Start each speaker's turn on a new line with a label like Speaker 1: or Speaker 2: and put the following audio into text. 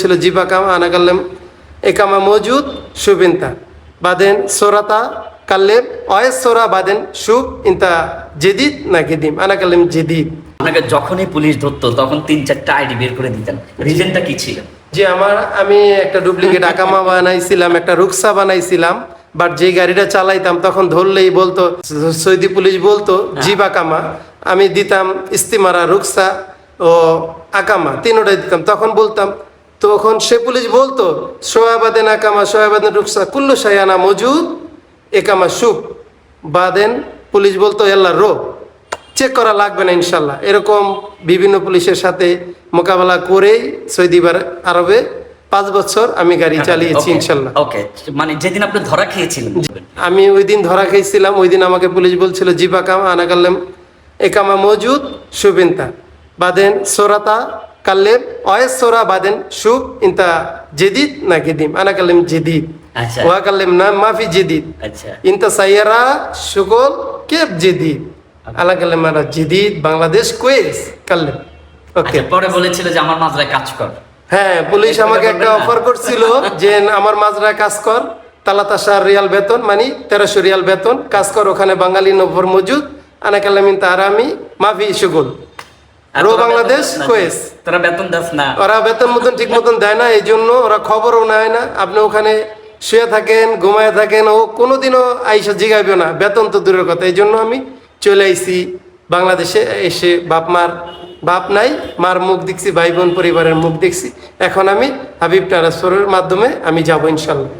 Speaker 1: বলছিল জিবা কামা আনা কাল্লেম একামা মজুদ শুবিনতা বাদেন সোরাতা কাল্লেম অয়েস সোরা বাদেন শুভ ইন্তা জেদিদ না গেদিম। আনা কাল্লেম জেদিদ।
Speaker 2: আপনাকে যখনই পুলিশ ধরতো তখন তিন চারটা আইডি বের করে দিতেন। রিজনটা কি ছিল?
Speaker 1: যে আমার আমি একটা ডুপ্লিকেট আকামা বানাইছিলাম একটা রুকসা বানাইছিলাম বাট যে গাড়িটা চালাইতাম তখন ধরলেই বলতো সৌদি পুলিশ বলতো জিব আকামা আমি দিতাম ইস্তিমারা রুকসা ও আকামা তিনোটাই দিতাম। তখন বলতাম তখন সে পুলিশ বলতো সোয়াবাদেন আকামা সোয়াবাদেন রুকসা কুল্লু সায়ানা মজুদ একামা সুপ বাদেন। পুলিশ বলতো এল্লা রো চেক করা লাগবে না ইনশাল্লাহ। এরকম বিভিন্ন পুলিশের সাথে মোকাবেলা করেই সৌদি আরবে পাঁচ বছর আমি গাড়ি চালিয়েছি ইনশাল্লাহ।
Speaker 2: ওকে মানে যেদিন আপনি ধরা খেয়েছিলেন।
Speaker 1: আমি ওই দিন ধরা খেয়েছিলাম ওই দিন আমাকে পুলিশ বলছিল জিবা কামা আনাকাল্লাম একামা মজুদ শুবিনতা বাদেন সোরাতা কাল্লেম অয়েস সোরা বাদেন শুভ ইন্তা জেদিদ না গেদিম। আনা কাল্লেম জেদিদ।
Speaker 2: আচ্ছা।
Speaker 1: ওয়া কাল্লেম না মাফি জেদিদ।
Speaker 2: আচ্ছা।
Speaker 1: ইন্তা সাইয়ারা সুগল কেপ জেদিদ। আলা কাল্লেম আরা জেদিদ বাংলাদেশ কোয়েস কাল্লেম। ওকে।
Speaker 2: আচ্ছা পরে বলেছিল যে আমার মাজরায় কাজ কর।
Speaker 1: হ্যাঁ পুলিশ আমাকে একটা অফার করছিল যে আমার মাজরা কাজ কর তালাতাশার রিয়াল বেতন মানে তেরোশো রিয়াল বেতন কাজ কর ওখানে বাঙালি নভর মজুদ আনাকালামিন তার আমি মাফি সুগুল
Speaker 2: আর
Speaker 1: রো
Speaker 2: তোরা বেতন
Speaker 1: বাংলাদেশ কোয়েস
Speaker 2: তোরা বেতন দাস না।
Speaker 1: ওরা বেতন মতন ঠিক মতন দেয় না এই জন্য ওরা খবরও নেয় না। আপনি ওখানে শুয়ে থাকেন ঘুমায় থাকেন ও কোনোদিনও আইসা জিগাইবে না। বেতন তো দূরের কথা এই জন্য আমি চলে আইছি বাংলাদেশে। এসে বাপ মার বাপ নাই মার মুখ দেখছি ভাই বোন পরিবারের মুখ দেখছি। এখন আমি হাবিব ট্রান্সফারের মাধ্যমে আমি যাব ইনশাল্লাহ।